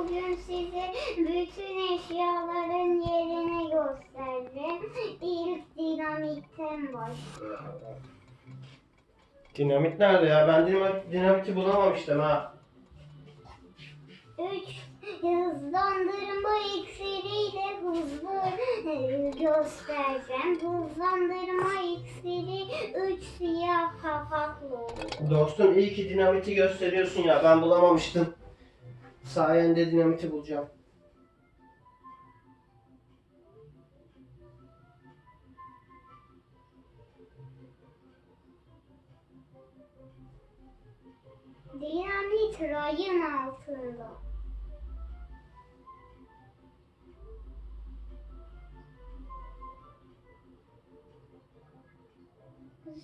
bugün size bütün eşyaların yerini gösterdim. İlk dinamitten başlayalım. Dinamit nerede ya? Ben dinamit, dinamiti bulamamıştım ha. 3 hızlandırma iksiriyle hızlı göstereceğim. Hızlandırma iksiri 3 siyah kapaklı. Dostum iyi ki dinamiti gösteriyorsun ya. Ben bulamamıştım. Sayende dinamiti bulacağım. Dinamit rayın altında.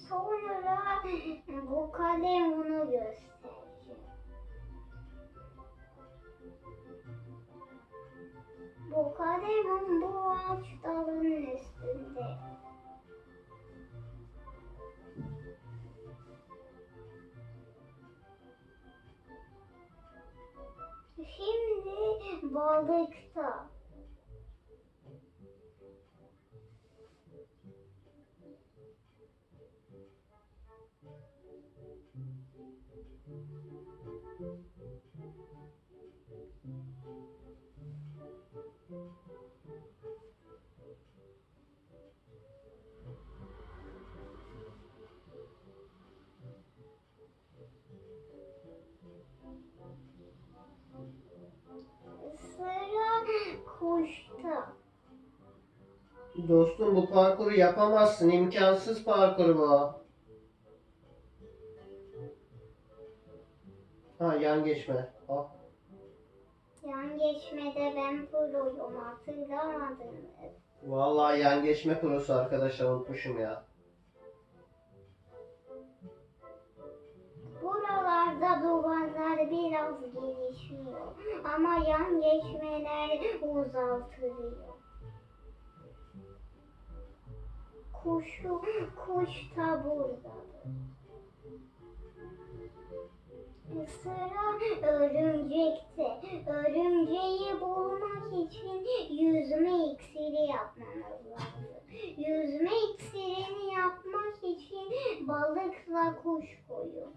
Sonra bu kalem onu göstereceğim. Bu kalemim bu ağaç dalının üstünde. Şimdi balıkta. Sıra Dostum bu parkuru yapamazsın. İmkansız parkur bu. Ha yan geçme. Ah. Yan geçmede ben proyum hatırlamadınız. Vallahi yan geçme kurusu arkadaşlar unutmuşum ya. Buralarda duvarlar biraz gelişiyor ama yan geçmeler uzaltılıyor. Kuşu, kuş da buradadır. Sıra örümcekte. Örümceği bulmak için yüzme iksiri yapmamız lazım. Yüzme iksirini yapmak için balıkla kuş koyun.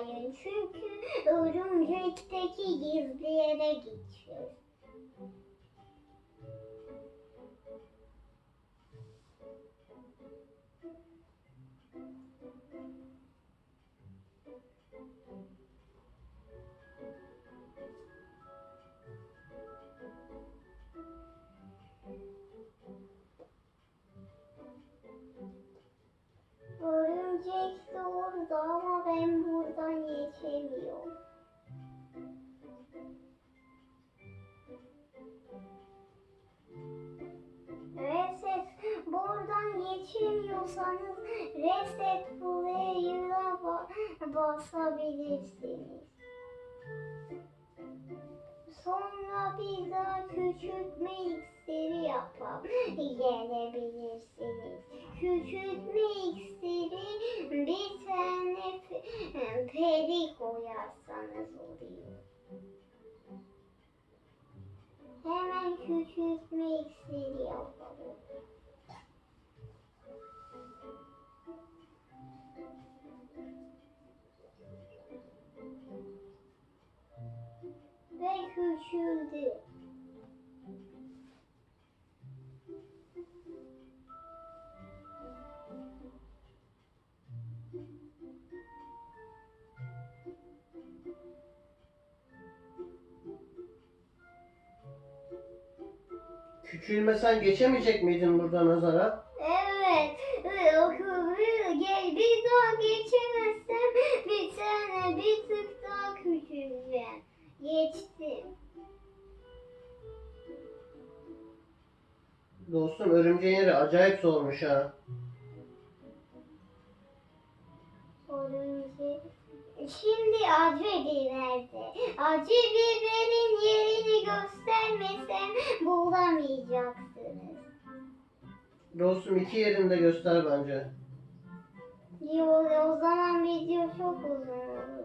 Çıkmayın çünkü örümcekteki gizli yere gideceğiz. Gelebilirsiniz. Küçültme iksiri bir tane pe- peri koyarsanız oluyor. Hemen küçültme iksiri yapalım. Ve küçüldü. Küçülmesen geçemeyecek miydin buradan Azara? Evet. bir daha geçemezsem bir tane bir tık daha küçüleceğim. Geçtim. Dostum örümceğin yeri acayip zormuş ha. Sorunca. Şimdi acı biberde. Acı biberin yerini göstermesem bulamayacaksınız. Dostum iki yerinde göster bence. Yo, o zaman video çok uzun olur.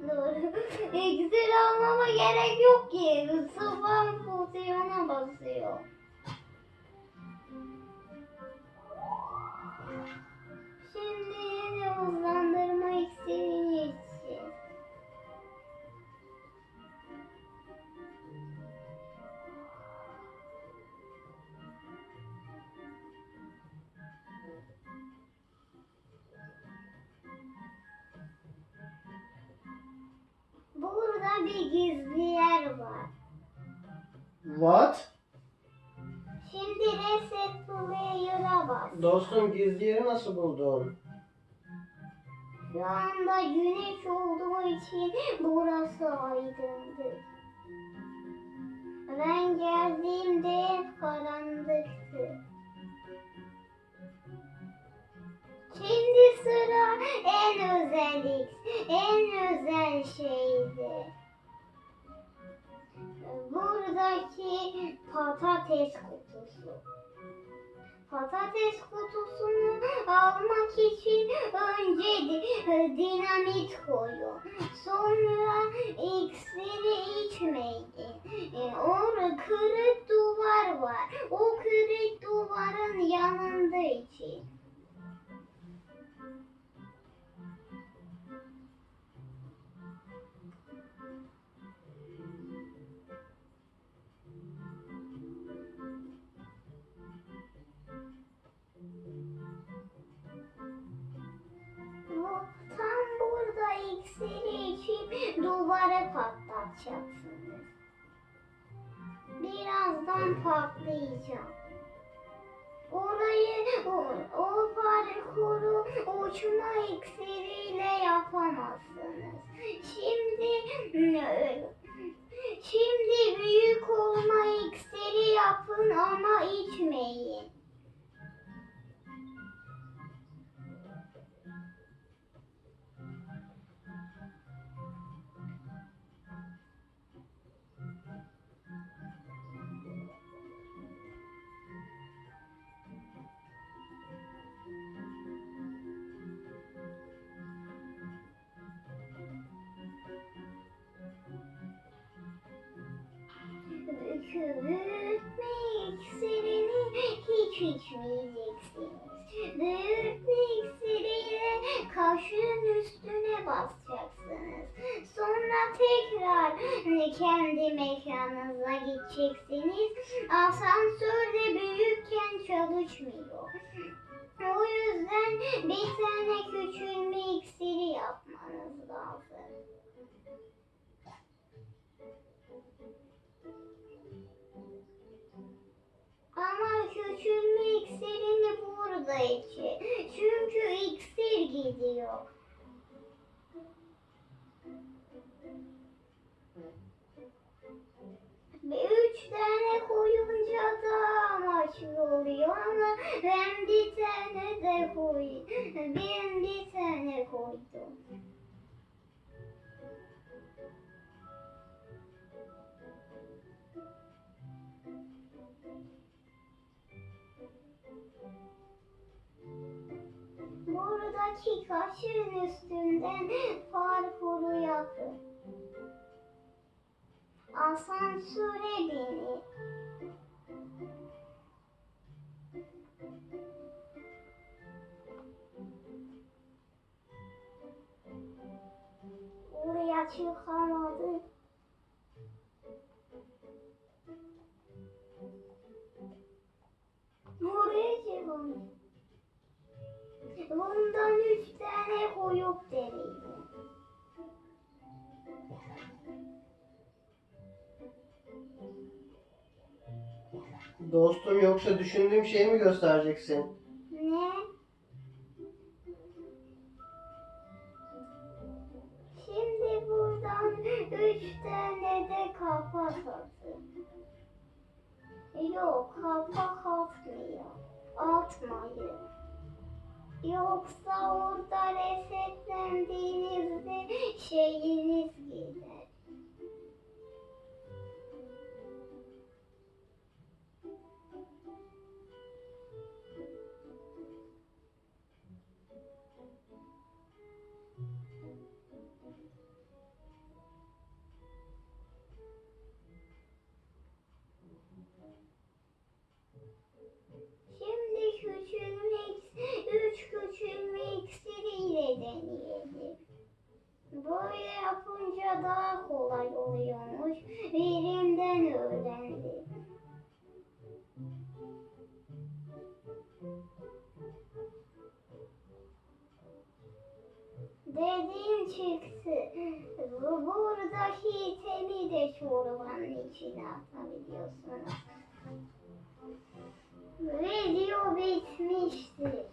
Doğru. Excel almama gerek yok ki. Sıfır fonksiyona basıyor. Bir gizli yer var. What? Şimdi reset player'a bas. Dostum gizli yeri nasıl buldun? Şu anda güneş olduğu için burası aydınlık. Ben geldiğimde hep karanlıktı. Şimdi sıra en özel en özel şeydi. Buradaki patates kutusu. Patates kutusunu almak için önce di- dinamit koyun. Sonra iksiri içmeyin. E, Orada kırık duvar iksiri içip duvara patlatacaksınız. Birazdan patlayacak. Orayı, o, o parkuru uçma iksiriyle yapamazsınız. Şimdi Şimdi büyük olma iksiri yapın ama içmeyin. Hiç içmeyeceksiniz. Büyütme iksiriyle kaşığın üstüne basacaksınız. Sonra tekrar kendi mekanınıza gideceksiniz. Asansör de büyükken çalışmıyor. O yüzden bir tane küçülme iksiri yapmanız lazım. Burada içi. Çünkü iksir gidiyor. Üç tane koyunca da amaçlı oluyor ama ben bir tane de koy. Ben bir tane koydum. Buradaki kaşığın üstünden parkuru yapın. Asansöre binin. Oraya çıkamadı. Buraya çıkamadı. Dostum yoksa düşündüğüm şeyi mi göstereceksin? Ne? Şimdi buradan üç tane de kapak atın. Yok kapak atmıyor. Atmayın. Yoksa orada resetlendiğinizde şeyiniz gider. Buradaki temi de çorbanın içine atabiliyorsunuz. Video bitmiştir.